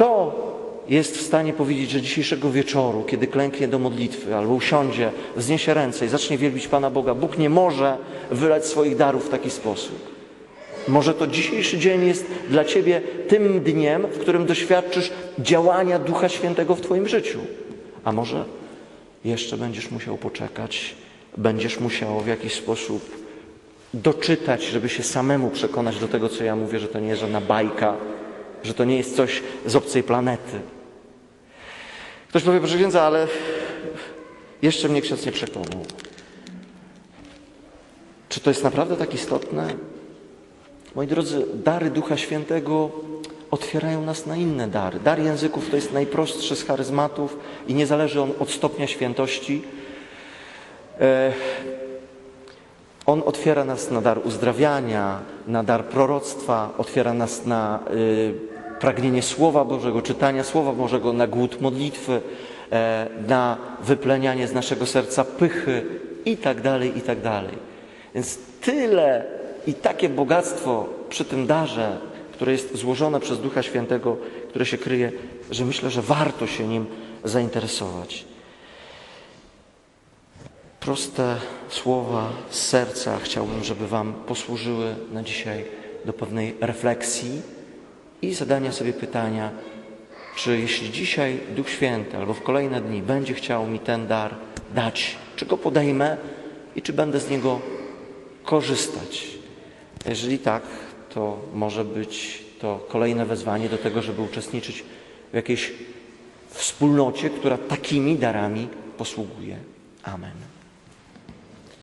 Kto jest w stanie powiedzieć, że dzisiejszego wieczoru, kiedy klęknie do modlitwy albo usiądzie, wzniesie ręce i zacznie wielbić Pana Boga, Bóg nie może wylać swoich darów w taki sposób? Może to dzisiejszy dzień jest dla Ciebie tym dniem, w którym doświadczysz działania Ducha Świętego w Twoim życiu. A może jeszcze będziesz musiał poczekać, będziesz musiał w jakiś sposób doczytać, żeby się samemu przekonać do tego, co ja mówię, że to nie jest żadna bajka, że to nie jest coś z obcej planety. Ktoś powie, proszę księdza, ale jeszcze mnie ksiądz nie przekonał. Czy to jest naprawdę tak istotne? Moi drodzy, dary Ducha Świętego otwierają nas na inne dary. Dar języków to jest najprostszy z charyzmatów i nie zależy on od stopnia świętości. E, on otwiera nas na dar uzdrawiania, na dar proroctwa, otwiera nas na y, pragnienie Słowa Bożego, czytania Słowa Bożego, na głód modlitwy, e, na wyplenianie z naszego serca pychy i tak dalej, i tak dalej. Więc tyle i takie bogactwo przy tym darze, które jest złożone przez Ducha Świętego, które się kryje, że myślę, że warto się nim zainteresować. Proste słowa z serca chciałbym, żeby Wam posłużyły na dzisiaj do pewnej refleksji i zadania sobie pytania, czy jeśli dzisiaj Duch Święty albo w kolejne dni będzie chciał mi ten dar dać, czy go podejmę i czy będę z niego korzystać. Jeżeli tak, to może być to kolejne wezwanie do tego, żeby uczestniczyć w jakiejś wspólnocie, która takimi darami posługuje. Amen.